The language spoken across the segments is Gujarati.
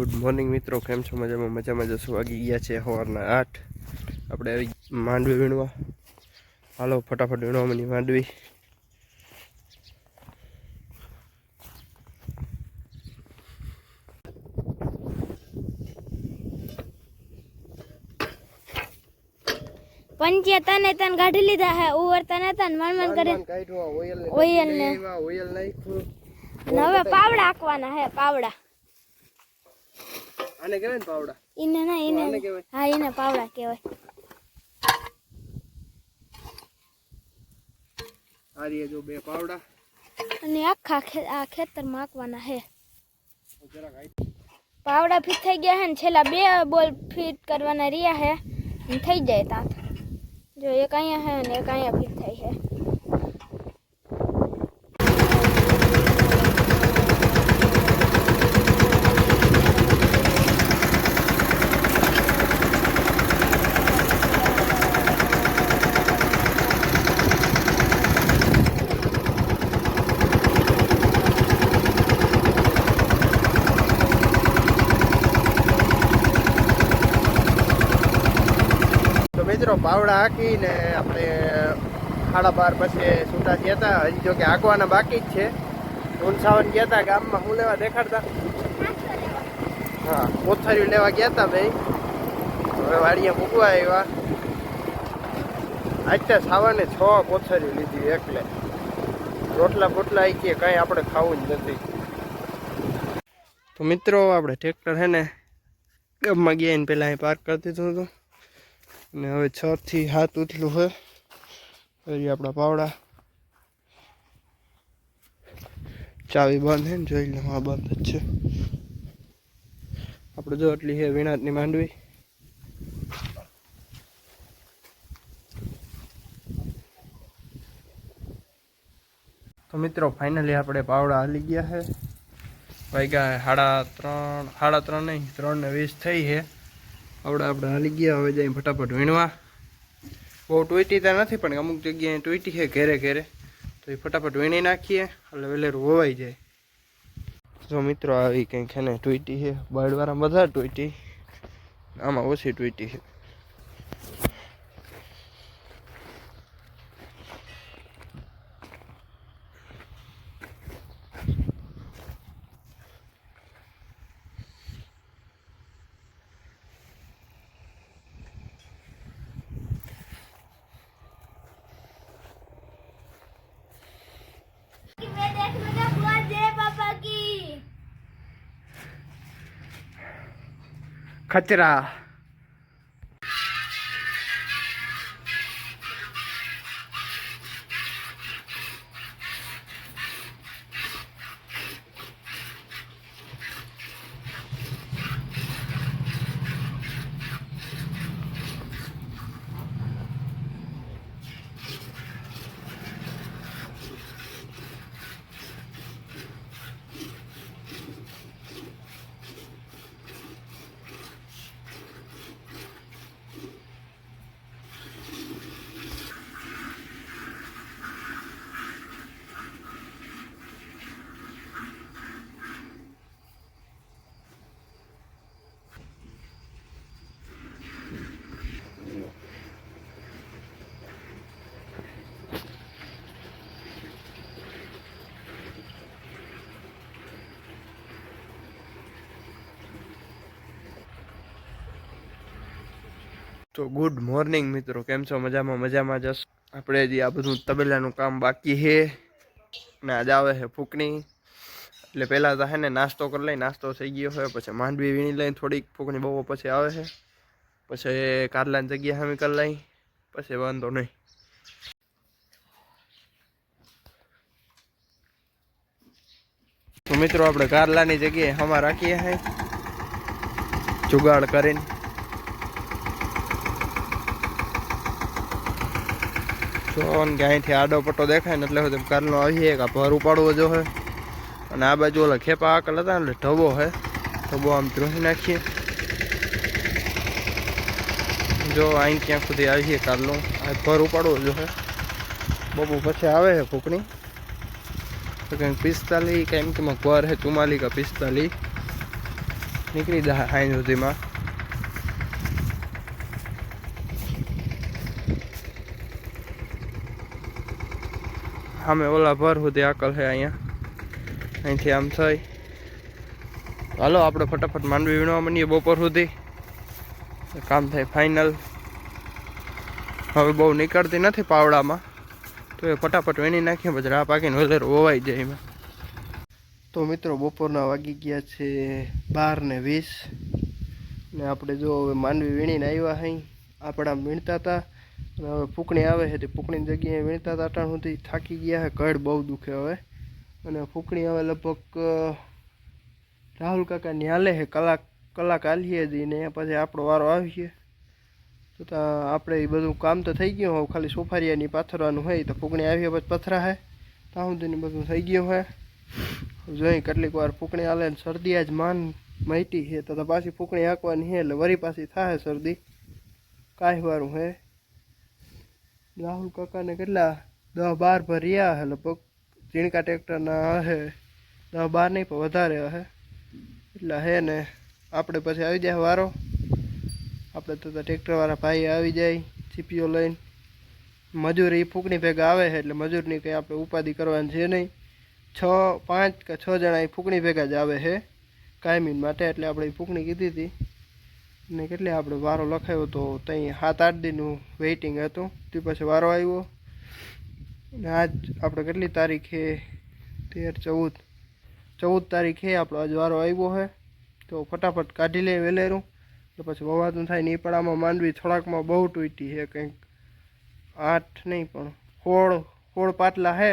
ગુડ મોર્નિંગ મિત્રો કેમ છો? મજામાં મજામાં જશું વાગી ગયા છે સવારના આઠ. આપણે આવી માંડવી વીણવા. હાલો ફટાફટ વીણવા મની માંડવી. પંચે તને તને કાઢી લીધા હે ઉવર તને તને મન મન કરે. ઓયલ ને. ઓયલ નાખ્યું. હવે પાવડા આંકવાના હે પાવડા. આને કહેવાય ને પાવડા? ઈને ના કહેવાય? હા ઈને પાવડા કહેવાય. આ રહ્યા જો બે પાવડા. અને આખા આ ખેતરમાં આંકવાના હે. પાવડા ફિટ થઈ ગયા હે ને છેલ્લા બે બોલ ફિટ કરવાના રહ્યા હે. થઈ જાય તાત. જો એક અહીંયા હે ને એક અહીંયા ફિટ થઈ હે તો પાવડા હાકીને આપણે સાડા બાર પછી સૂતા થયા હતા. હજી જો કે હાંકવાના બાકી જ છે. ઊંચાવન ગયા હતા ગામમાં. હું લેવા દેખાડતા? હા કોથળીઓ લેવા ગયા હતા ભાઈ. હવે વાડીએ મૂકવા આવ્યા. આજતા સાવાને છ કોથળીઓ લીધી એકલે. રોટલા બોટલા આવી કે કાંઈ આપણે ખાવું જ નથી. તો મિત્રો, આપણે ટ્રેક્ટર હે ને, ગામમાં ગયા એને પહેલાં અહીં પાર્ક કરી દીધું હતું. અને હવે છ થી હાથ ઉથલું હોય ફરી આપણા પાવડા. ચાવી બંધ છે ને જોઈ લો હા બંધ જ છે. આપણે જો એટલી છે વિનાતની માંડવી. તો મિત્રો ફાઇનલી આપણે પાવડા હાલી ગયા છે વાગ્યા સાડા ત્રણ સાડા ત્રણ નહીં ત્રણ ને વીસ થઈ છે આવડે આપણે હાલી ગયા, હવે જઈ ફટાફટ વીણવા. બહુ ટોઈટી તો નથી, પણ અમુક જગ્યાએ ટોઈટી છે ઘેરે ઘેરે. તો એ ફટાફટ વીણી નાખીએ, એટલે વહેલેરું વવાઈ જાય. જો મિત્રો, આવી કંઈક છે ને ટોઈટી છે. બર્ડવાળા બધા ટોઈટી આમાં ઓછી ટોઈટી છે. ખચરા તો ગુડ મોર્નિંગ મિત્રો, કેમ છો? મજામાં મજામાં જશ આપણે હજી આ બધું તબેલાનું કામ બાકી છે. ને આજે આવે છે ફૂકણી. એટલે પહેલાં તો હે ને નાસ્તો કરી લઈ, નાસ્તો થઈ ગયો હોય પછી માંડવી વીણી લઈને થોડીક ફૂકણી બહુ પછી આવે છે. પછી કારલાની જગ્યા સામે કરી લઈ, પછી વાંધો નહીં. તો મિત્રો, આપણે કારલાની જગ્યાએ હમા રાખીએ છીએ જુગાડ કરીને. જો ને કે અહીંથી આડો પટ્ટો દેખાય ને એટલે સુધી કારનો આવીએ કે ભર ઉપાડવો જો હે. અને આ બાજુ ઓલા ખેપા આકલ હતા ને એટલે ઢબો હે. ઢબો આમ ધ્રોહી નાખીએ. જો અહીં ક્યાં સુધી આવીએ કારનો આ ભર ઉપાડવો જો હે. બપુ પછી આવે છે ફૂકણી. તો કંઈક પિસ્તાલીસ, કેમ કે ભર હે ચુમ્માલીસ કા પિસ્તાલીસ. નીકળી જાય હાઈ સુધીમાં. સામે ઓલા ભર સુધી આકલ છે અહીંયા. અહીંથી આમ થઈ. હાલો, આપણે ફટાફટ માંડવી વીણવા માંડીએ બપોર સુધી. કામ થાય ફાઇનલ હવે બહુ નીકળતી નથી પાવડામાં. તો એ ફટાફટ વીણી નાખીએ, પછી રાહ પાકીને વેલેર વવાઈ જાય એમાં. તો મિત્રો, બપોરના વાગી ગયા છે બાર ને વીસ. ને આપણે જો હવે માંડવી વીણીને આવ્યા અહીં આપણા વીણતા હતા. હવે ફૂકણી આવે છે, તે ફૂકણીની જગ્યાએ વીણતા હતા સુધી થાકી ગયા છે કડ બહુ દુખે હવે. અને ફૂકણી હવે લગભગ રાહુલ કાકા ન્યાલે છે, કલાક કલાક હાલીએ જઈને પછી આપણો વારો આવીએ તો આપણે એ બધું કામ તો થઈ ગયું હવે ખાલી સોફારિયાની પાથરવાનું હોય, તો ફૂકણી આવીએ પછી પથરા છે. ત્યાં સુધીને બધું થઈ ગયું હોય. જોઈ કેટલીક વાર ફૂકણી હાલે ને શરદી આજ માન માહિતી છે, તો તો પાછી ફૂકણી હાંકવાની છે, એટલે વરી પાછી થાય શરદી. કાંઈ વારું હે. રાહુલ કાકાને કેટલા દસ બાર ભર્યા રહ્યા હે, લગભગ ઝીણકા ટ્રેક્ટરના હે દસ બાર નહીં, પણ વધારે હે. એટલે હે ને આપણે પછી આવી જાય વારો. આપણે તો ટ્રેક્ટરવાળા ભાઈ આવી જાય સીપીઓ લઈને. મજૂર એ ફૂંકણી ભેગા આવે છે એટલે મજૂરની કંઈ આપણે ઉપાધિ કરવાની છે નહીં. છ, પાંચ કે છ જણા એ ફૂંકણી ભેગા જ આવે છે કાયમી માટે, એટલે આપણે એ ફૂકણી કીધી હતી. ને કેટલે આપણે વારો લખાયો તો ત્યાં સાત આઠ દિનનું વેઇટિંગ હતું. તે પછી વારો આવ્યો. અને આજ આપણે કેટલી તારીખે તેર ચૌદ. ચૌદ તારીખે આપણો આજ વારો આવ્યો છે તો ફટાફટ કાઢી લે વેલેરું. તો પછી વવાતું થાય ને આમાં માંડવી થોડાકમાં બહુ તૂટી છે કંઈક આઠ નહીં પણ હોળ હોળ પાટલા છે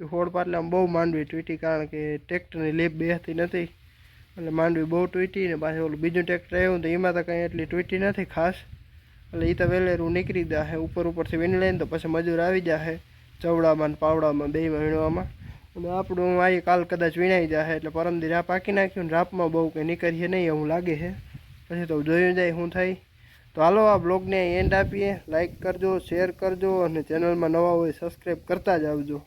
એ હોળ પાટલામાં બહુ માંડવી તૂટી કારણ કે ટ્રેક્ટરની લીપ બેસતી નથી. એટલે માંડવી બહુ તૂટી ને પાછું ઓલું બીજું ટ્રેક્ટર આવ્યું તો એમાં તો કંઈ એટલી તૂટી નથી ખાસ. એટલે એ તો વહેલેરું નીકળી જાહે, ઉપર ઉપરથી વીણી લઈને તો પછી મજૂર આવી જાહે, ચવડામાં ને પાવડામાં બેમાં વીણવામાં. અને આપણું આ કાલ કદાચ વીણાઈ જશે એટલે પરમદી રાપ આખી નાખ્યું ને રાપમાં બહુ કંઈ નીકળીએ નહીં એવું લાગે છે પછી તો જોયું જાય શું થાય. તો હાલો આ બ્લોગને એન્ડ આપીએ. લાઇક કરજો શેર કરજો અને ચેનલમાં નવા હોય સબસ્ક્રાઈબ કરતા જ આવજો.